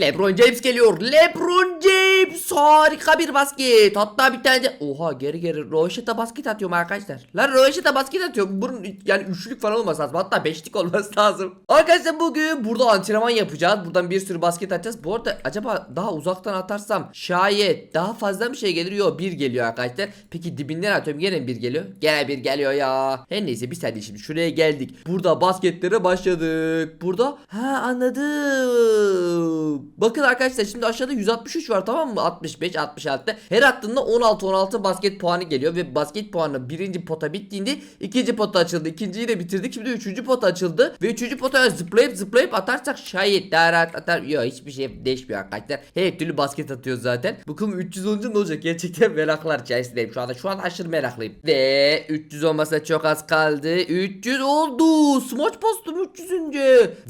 Lebron James geliyor. Lebron James harika bir basket. Hatta bir tane de oha geri geri Roşeta basket atıyorum arkadaşlar. Lan Roşeta basket atıyorum. Bunun yani üçlük falan olması lazım. Hatta beşlik olması lazım. Arkadaşlar bugün burada antrenman yapacağız. Buradan bir sürü basket atacağız. Bu arada acaba daha uzaktan atarsam şayet daha fazla bir şey gelir. Yok bir geliyor arkadaşlar. Peki dibinden atıyorum gene bir geliyor. Gene bir geliyor ya. Her neyse bir saniye şimdi şuraya geldik. Burada basketlere başladık. Burada ha anladım. Bakın arkadaşlar şimdi aşağıda 163 var tamam mı? 65 66. Her attığında 16 16 basket puanı geliyor ve basket puanı birinci pota bittiğinde ikinci pota açıldı. İkinciyi de bitirdik. Şimdi üçüncü pota açıldı ve üçüncü potaya zıplayıp zıplayıp atarsak şayet daha rahat atar. Yok hiçbir şey değişmiyor arkadaşlar. Her türlü basket atıyoruz zaten. Bakalım 300 olunca ne olacak? Gerçekten meraklar içerisindeyim şu anda. Şu an aşırı meraklıyım. Ve 300 olmasa çok az kaldı. 300 oldu. Smaç bastım 300.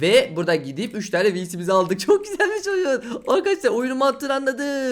Ve burada gidip 3 tane VC'mizi aldık. Çok güzelmiş oyun. Arkadaşlar oyunun mantığını anladım.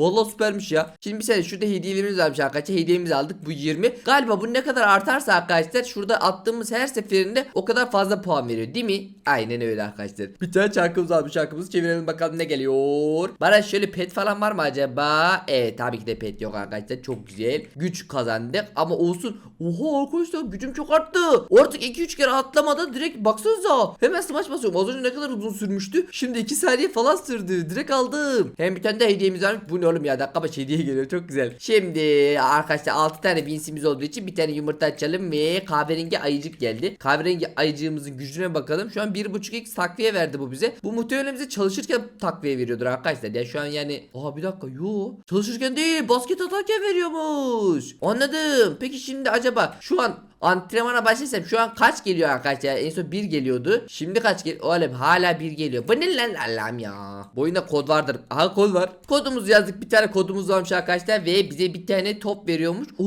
Vallahi süpermiş ya. Şimdi bir saniye şurada hediyelerimiz varmış arkadaşlar. Hediyemizi aldık bu 20. Galiba bu ne kadar artarsa arkadaşlar şurada attığımız her seferinde o kadar fazla puan veriyor değil mi? Aynen öyle arkadaşlar. Bir tane çarkımız almış çarkımızı çevirelim bakalım ne geliyor. Bana şöyle pet falan var mı acaba? Evet tabii ki de pet yok arkadaşlar. Çok güzel. Güç kazandık ama olsun. Oha arkadaşlar gücüm çok arttı. Artık 2-3 kere atlamadan direkt baksanıza. Hemen smaç basıyorum. Az önce ne kadar uzun sürmüştü. Şimdi 2 saniye falan sürdü. Direkt aldım. Hem bir tane de hediyemiz varmış. Bu ne oğlum ya dakika başı hediye geliyor. Çok güzel. Şimdi arkadaşlar 6 tane binsimiz olduğu için bir tane yumurta açalım ve kahverengi ayıcık geldi. Kahverengi ayıcığımızın gücüne bakalım. Şu an 1.5x takviye verdi bu bize. Bu muhtemelen bize çalışırken takviye veriyordur arkadaşlar. Ya şu an yani Aa bir dakika yo. Çalışırken değil basket atarken veriyormuş. Anladım. Peki şimdi acaba şu an antrenmana başlasam şu an kaç geliyor arkadaşlar? En son 1 geliyordu. Şimdi kaç geliyor? Oğlum hala 1 geliyor. Bu ne lan Allah'ım ya. Bu oyunda kod vardır. Aha kod var. Kodumuzu yazdık. Bir tane kodumuz varmış arkadaşlar ve bize bir tane top veriyormuş. Oo!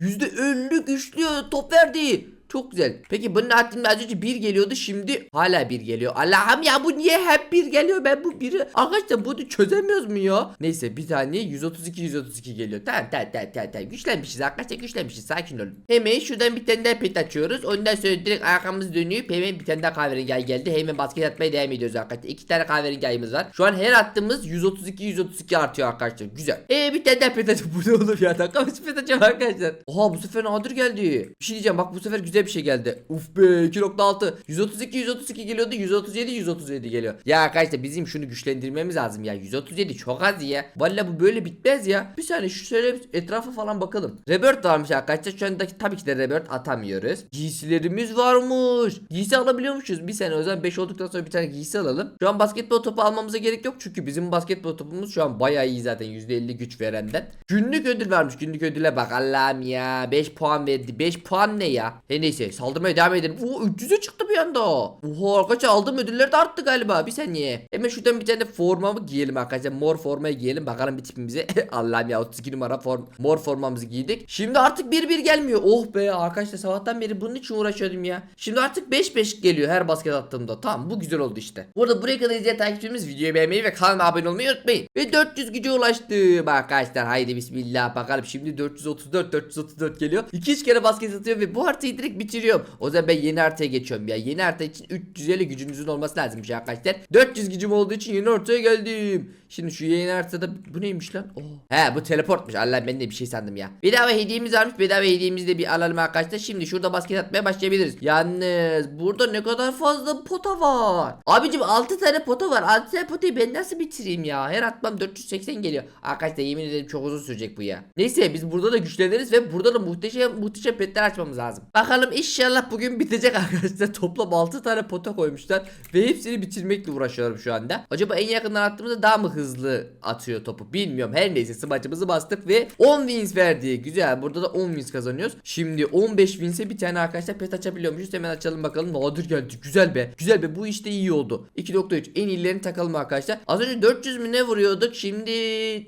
%50 güçlü top verdi. Çok güzel. Peki bunun hattında az önce bir geliyordu şimdi hala bir geliyor. Allah'ım ya bu niye hep bir geliyor ben bu biri arkadaşlar bunu çözemiyoruz mu ya? Neyse bir tane 132 132 geliyor. Tamam tamam tamam tamam, tamam. güçlenmişiz arkadaşlar güçlenmişiz sakin olun. Hemen şuradan bir tane daha pet açıyoruz. Ondan sonra direkt arkamız dönüp hemen bir tane daha kahverengi geldi. Hemen basket atmaya devam ediyoruz arkadaşlar. İki tane kahverengi var. Şu an her attığımız 132 132 artıyor arkadaşlar. Güzel. Ee bir tane daha pet açıp bu ne olur ya? Dakika pet açacağım arkadaşlar. Oha bu sefer nadir geldi. Bir şey diyeceğim bak bu sefer güzel bir şey geldi. Uf be 2.6. 132 132 geliyordu. 137 137 geliyor. Ya arkadaşlar bizim şunu güçlendirmemiz lazım ya. 137 çok az ya. Valla bu böyle bitmez ya. Bir saniye şu şöyle etrafa falan bakalım. Rebirth varmış arkadaşlar. Şu anda tabii ki de Rebirth atamıyoruz. Giysilerimiz varmış. Giysi alabiliyormuşuz. Bir saniye o zaman 5 olduktan sonra bir tane giysi alalım. Şu an basketbol topu almamıza gerek yok. Çünkü bizim basketbol topumuz şu an bayağı iyi zaten. %50 güç verenden. Günlük ödül vermiş. Günlük ödüle bak Allah'ım ya. 5 puan verdi. 5 puan ne ya? He neyse saldırmaya devam edelim. Oo 300'e çıktı bir anda. Oha arkadaşlar aldığım ödüller de arttı galiba. Bir saniye. Hemen şuradan bir tane formamı giyelim arkadaşlar. Mor formayı giyelim. Bakalım bir tipimize. Allah'ım ya 32 numara form mor formamızı giydik. Şimdi artık 1-1 gelmiyor. Oh be arkadaşlar sabahtan beri bunun için uğraşıyordum ya. Şimdi artık 5-5 geliyor her basket attığımda. Tamam bu güzel oldu işte. Burada buraya kadar izleyen takipçilerimiz videoyu beğenmeyi ve kanalıma abone olmayı unutmayın. Ve 400 güce ulaştım arkadaşlar. Haydi bismillah bakalım. Şimdi 434 434 geliyor. 2-3 kere basket atıyor ve bu haritayı direkt bitiriyorum. O zaman ben yeni haritaya geçiyorum ya. Yeni harita için 350 gücünüzün olması lazımmış arkadaşlar. 400 gücüm olduğu için yeni haritaya geldim. Şimdi şu yeni haritada bu neymiş lan? Oh. He bu teleportmuş. Allah ben de bir şey sandım ya. Bedava hediyemiz varmış. Bedava hediyemizi de bir alalım arkadaşlar. Şimdi şurada basket atmaya başlayabiliriz. Yalnız burada ne kadar fazla pota var. Abicim 6 tane pota var. 6 tane potayı ben nasıl bitireyim ya? Her atmam 480 geliyor. Arkadaşlar yemin ederim çok uzun sürecek bu ya. Neyse biz burada da güçleniriz ve burada da muhteşem muhteşem petler açmamız lazım. Bakalım inşallah bugün bitecek arkadaşlar. Toplam 6 tane pota koymuşlar ve hepsini bitirmekle uğraşıyorum şu anda. Acaba en yakından attığımızda daha mı hızlı atıyor topu bilmiyorum. Her neyse smaçımızı bastık ve 10 wins verdi. Güzel burada da 10 wins kazanıyoruz. Şimdi 15 wins'e bir tane arkadaşlar pet açabiliyormuşuz. Hemen açalım bakalım. Nadir geldi. Güzel be. Güzel be. Bu işte iyi oldu. 2.3 en iyilerini takalım arkadaşlar. Az önce 400 mü ne vuruyorduk? Şimdi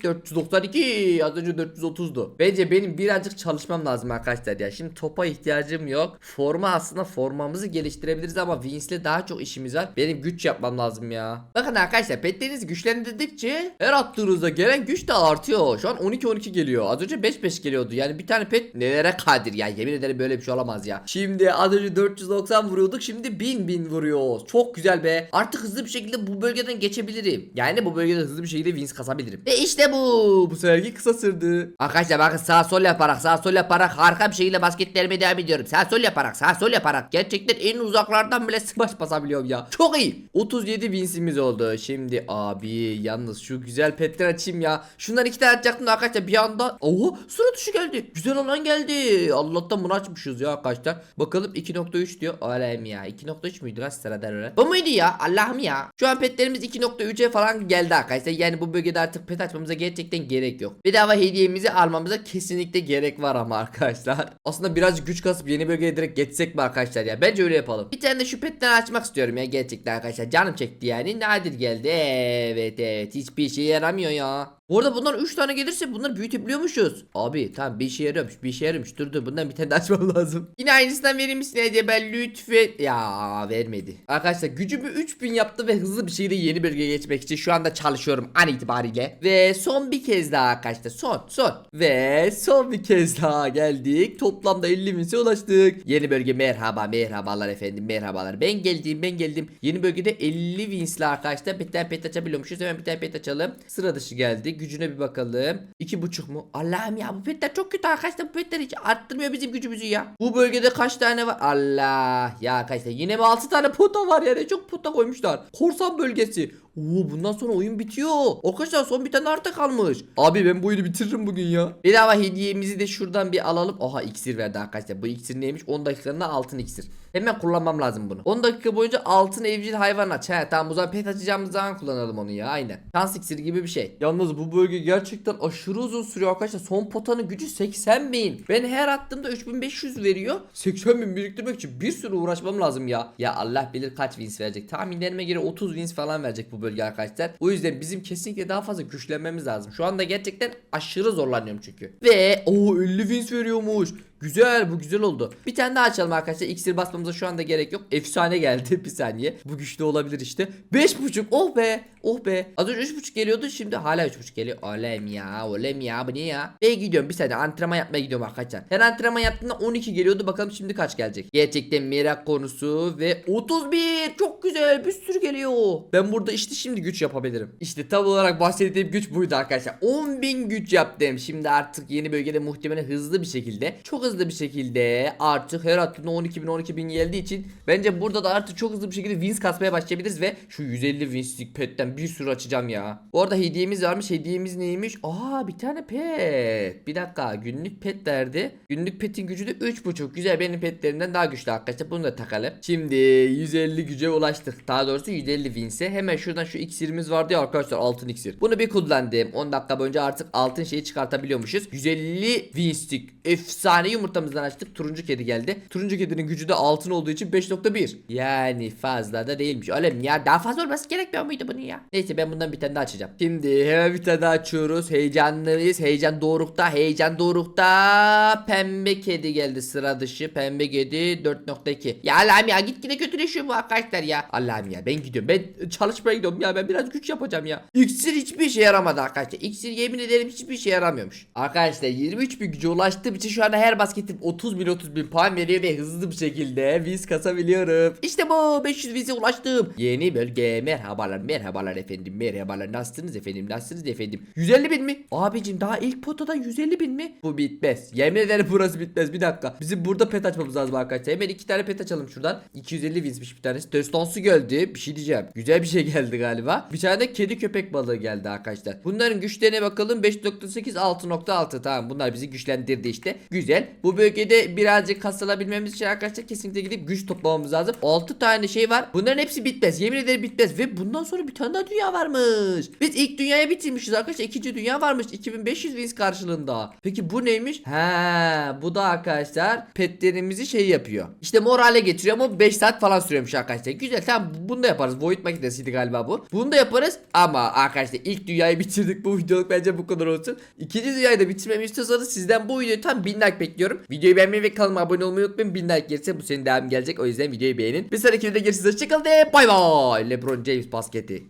492. Az önce 430'du. Bence benim birazcık çalışmam lazım arkadaşlar ya. Şimdi topa ihtiyacım yok. Yok. Forma aslında formamızı geliştirebiliriz ama Vince'le daha çok işimiz var. Benim güç yapmam lazım ya. Bakın arkadaşlar petlerinizi güçlendirdikçe her attığınızda gelen güç de artıyor. Şu an 12-12 geliyor. Az önce 5-5 geliyordu. Yani bir tane pet nelere kadir ya. Yemin ederim böyle bir şey olamaz ya. Şimdi az önce 490 vuruyorduk. Şimdi 1000 1000 vuruyoruz. Çok güzel be. Artık hızlı bir şekilde bu bölgeden geçebilirim. Yani bu bölgede hızlı bir şekilde wins kasabilirim. Ve işte bu. Bu seferki kısa sürdü. Arkadaşlar bakın sağ sol yaparak sağ sol yaparak harika bir şekilde basketlerime devam ediyorum. Sağ sol yaparak sağ sol yaparak. Gerçekten en uzaklardan bile smash basabiliyorum ya. Çok iyi. 37 winsimiz oldu. Şimdi abi yalnız şu güzel petler açayım ya. Şundan iki tane açacaktım da arkadaşlar bir anda. Oho sıra dışı geldi. Güzel olan geldi. Allah'tan bunu açmışız ya arkadaşlar. Bakalım 2.3 diyor. Alem ya. 2.3 müydü lan sıradan öyle? Bu muydu ya? Allah'ım ya. Şu an petlerimiz 2.3'e falan geldi arkadaşlar. Yani bu bölgede artık pet açmamıza gerçekten gerek yok. Bedava hediyemizi almamıza kesinlikle gerek var ama arkadaşlar. Aslında birazcık güç kasıp yeni bölgeye direkt geçsek mi arkadaşlar ya? Bence öyle yapalım. Bir tane de şu petten açmak istiyorum ya gerçekten arkadaşlar. Canım çekti yani. Nadir geldi. Evet evet. Hiçbir şey yaramıyor ya. Bu arada bunlar 3 tane gelirse bunları büyütebiliyormuşuz. Abi tamam bir işe yarıyormuş bir işe yarıyormuş. Dur dur bundan bir tane daha açmam lazım. Yine aynısından verir misin acaba lütfen? Ya vermedi. Arkadaşlar gücümü 3000 yaptı ve hızlı bir şekilde yeni bölgeye geçmek için şu anda çalışıyorum an itibariyle. Ve son bir kez daha arkadaşlar son son. Ve son bir kez daha geldik. Toplamda 50 binse ulaştık. Yeni bölge merhaba merhabalar efendim merhabalar. Ben geldim ben geldim. Yeni bölgede 50 winsle arkadaşlar bir tane pet açabiliyormuşuz. Hemen bir tane pet açalım. Sıra dışı geldi. Gücüne bir bakalım. İki buçuk mu? Allah'ım ya bu petler çok kötü arkadaşlar. Bu petler hiç arttırmıyor bizim gücümüzü ya. Bu bölgede kaç tane var? Allah ya arkadaşlar yine mi 6 tane pota var ya? Ne çok pota koymuşlar. Korsan bölgesi. Oo bundan sonra oyun bitiyor. Arkadaşlar son bir tane artık kalmış. Abi ben bu oyunu bitiririm bugün ya. Bedava hediyemizi de şuradan bir alalım. Oha iksir verdi arkadaşlar. Bu iksir neymiş? 10 dakikalığında altın iksir. Hemen kullanmam lazım bunu. 10 dakika boyunca altın evcil hayvan aç. He tamam o zaman pet açacağımız zaman kullanalım onu ya aynen. Şans iksiri gibi bir şey. Yalnız bu bölge gerçekten aşırı uzun sürüyor arkadaşlar. Son potanın gücü 80 bin. Ben her attığımda 3500 veriyor. 80 bin biriktirmek için bir sürü uğraşmam lazım ya. Ya Allah bilir kaç wins verecek. Tahminlerime göre 30 wins falan verecek bu bölge arkadaşlar. O yüzden bizim kesinlikle daha fazla güçlenmemiz lazım. Şu anda gerçekten aşırı zorlanıyorum çünkü. Ve o 50 wins veriyormuş. Güzel bu güzel oldu. Bir tane daha açalım arkadaşlar. İksir basmamıza şu anda gerek yok. Efsane geldi bir saniye. Bu güçlü olabilir işte. 5.5 oh be. Oh be. Az önce 3.5 geliyordu şimdi hala 3.5 geliyor. Olem ya olem ya bu ne ya. Ve gidiyorum bir saniye antrenman yapmaya gidiyorum arkadaşlar. Her antrenman yaptığımda 12 geliyordu. Bakalım şimdi kaç gelecek. Gerçekten merak konusu ve 31. Çok güzel bir sürü geliyor. Ben burada işte şimdi güç yapabilirim. İşte tam olarak bahsettiğim güç buydu arkadaşlar. 10.000 güç yaptım. Şimdi artık yeni bölgede muhtemelen hızlı bir şekilde çok hızlı bir şekilde artık her attığında 12.000 12.000 geldiği için bence burada da artık çok hızlı bir şekilde wins kasmaya başlayabiliriz ve şu 150 winslik petten bir sürü açacağım ya. Bu arada hediyemiz varmış. Hediyemiz neymiş? Aa bir tane pet. Bir dakika günlük pet derdi. Günlük petin gücü de 3.5. Güzel benim petlerimden daha güçlü arkadaşlar. Bunu da takalım. Şimdi 150 güce ulaştık. Daha doğrusu 150 winse. Hemen şuradan şu iksirimiz vardı ya arkadaşlar altın iksir. Bunu bir kullandım. 10 dakika boyunca artık altın şeyi çıkartabiliyormuşuz. 150 winstik. Efsane yumurtamızdan açtık. Turuncu kedi geldi. Turuncu kedinin gücü de altın olduğu için 5.1. Yani fazla da değilmiş. Oğlum ya daha fazla olması gerekmiyor muydu bunun ya? Neyse ben bundan bir tane daha açacağım. Şimdi hemen bir tane daha açıyoruz. Heyecanlıyız. Heyecan dorukta. Heyecan dorukta. Pembe kedi geldi sıra dışı. Pembe kedi 4.2. Ya Allah'ım ya gitgide kötüleşiyor bu arkadaşlar ya. Allah'ım ya ben gidiyorum. Ben çalışmaya gidiyorum ya. Ben biraz güç yapacağım ya. İksir hiçbir işe yaramadı arkadaşlar. İksir yemin ederim hiçbir işe yaramıyormuş. Arkadaşlar 23 bin güce ulaştığım için şu anda her basketim 30 bin 30 bin puan veriyor ve hızlı bir şekilde wins kasabiliyorum. İşte bu 500 wins'e ulaştım. Yeni bölge merhabalar merhabalar efendim merhabalar nasılsınız efendim nasılsınız efendim. 150 bin mi? Abicim daha ilk potadan 150 bin mi? Bu bitmez. Yemin ederim burası bitmez bir dakika. Bizim burada pet açmamız lazım arkadaşlar. Hemen iki tane pet açalım şuradan. 250 winsmiş bir tanesi. Destansı geldi. Bir şey diyeceğim. Güzel bir şey geldi galiba. Bir tane de kedi köpek balığı geldi arkadaşlar. Bunların güçlerine bakalım. 5.8 6.6 tamam bunlar bizi güçlendirdi işte. Güzel. Bu bölgede birazcık kasılabilmemiz için arkadaşlar kesinlikle gidip güç toplamamız lazım. 6 tane şey var. Bunların hepsi bitmez. Yemin ederim bitmez. Ve bundan sonra bir tane daha dünya varmış. Biz ilk dünyaya bitirmişiz arkadaşlar. İkinci dünya varmış. 2500 wins karşılığında. Peki bu neymiş? He, bu da arkadaşlar petlerimizi şey yapıyor. İşte morale getiriyor ama 5 saat falan sürüyormuş arkadaşlar. Güzel tamam bunu da yaparız. Void makinesiydi galiba bu. Bunu da yaparız ama arkadaşlar ilk dünyayı bitirdik. Bu videoluk bence bu kadar olsun. İkinci dünyayı da bitirmemi istiyorsanız sizden bu videoyu tam 1000 like bekliyorum. İstiyorum. Videoyu beğenmeyi ve kanalıma abone olmayı unutmayın. 1000 like gelirse bu senin devam gelecek. O yüzden videoyu beğenin. Bir sonraki videoda görüşürüz. Hoşçakalın bay bay. LeBron James basketi.